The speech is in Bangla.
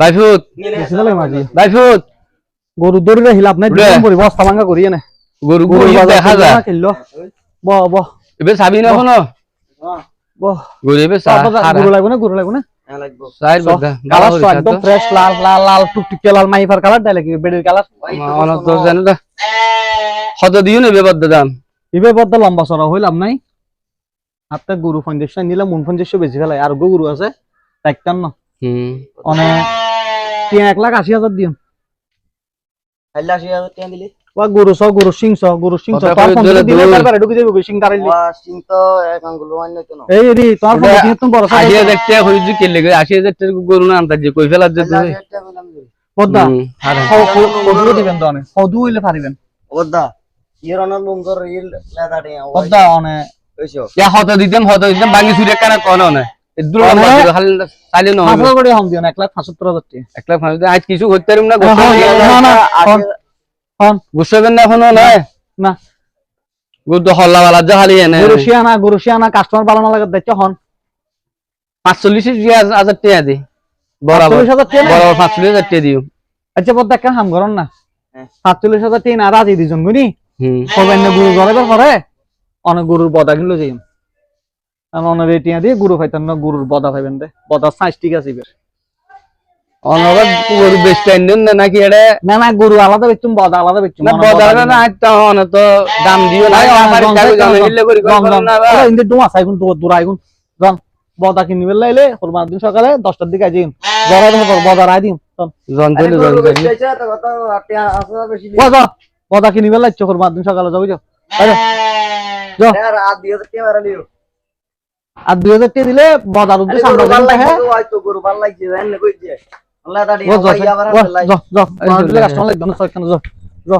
বাইফুত। বাইফুত। গরু দড়ি হিলাপ নাই উড়ে। দুজন পরি বস্তা ভাঙা করি এনে গরু গরু গরু দেখা যায়। কিনলো ব ব। চাবি না কোনো ব। গরু এবে গরু লাগবে না গরু লাগবে না? চাইর বদা কালার তো একদম ফ্রেশ লাল লাল লাল টুকটুকে লাল মাইফার কালার ডাইলে কি বেডের কালার অনত জানো দা। কত দিও নেবে বদ্দা দাম? ইবে লম্বা চড়া হইলাম নাই। হাতে গরু ফাউন্ডেশন নিলাম মুন ফাউন্ডেশন বেশি ফেলাই আর গরু আছে। একটান না। হুম অনে তিন এক লাখ আশি হাজার গরু ছ গরু সিং ছ গরু সিং ছ তোর কই দিলে দিলে তারপরে ঢুকে যাবে সিং কারাইলি সিং তো এক আঙ্গুল ওয়ান কেন এই রে তোর ফোন ওটা তুমি বড় আশি হাজার টাকা হয়েছে কেলে গেলে আশি হাজার টাকা গরু না আনতার যে কই ফেলার যে তুই পদ্মা হুম, আরে। কদু দিবেন তো অনেক কদু হইলে পারিবেন ওদা ইয়ের অনার লুঙ্গর ইল লেদাটে পদ্মা অনে। ওইছো ইয়া হত দিতাম হত দিতাম বাঙ্গি চুরি কানা কোন অনে? আজ কিছু করতে না হন, এখনও নয় না। গরু হল্লা বালা যা খালি এনে। গরু শিয়ানা কাস্টমার ভালো না দেখছ হন। পাঁচচল্লিশ হাজার টাকা দি। বরাবর চল্লিশ হাজার টাকা না? বরাবর পাঁচচল্লিশ হাজার টাকা দিও। আচ্ছা পদ্মা একটা হাম করেন না। সাতচল্লিশ হাজার টাকা না রাজি দুজন গুনি হুম। সবাই না গরু জড়াইবার পরে অনেক গরুর বদা কিনলো যাই অনেক রেটিয়া দিয়ে গরু পাইতেন না গরুর বদা পাইবেন দে। বদা সাইজ ঠিক আছে গরু না নাকি না না গরু আলাদা বেচুম বদা আলাদা বেচুম না বদার না। আজ তো তো দাম দিও না। আমার কাগজ জানা হিলে করি করি না ইন্দে ডুমা সাইগুন তো দূর আইগুন জন বদা কিনবে লাইলে হরমার দিন সকালে দশটার দিকে আইজিন বদা রাই দিম চল। জন চলে চলে। লাইছ হরমার দিন। সকালে যাব যাও। আরে, যাও। আর আদ দিয়ে মারা লিও আর দুই হাজার টাকা দিলে বদার উদ্দেশ্যে আমরা হ্যাঁ? লাগবে না সরকার যা যা।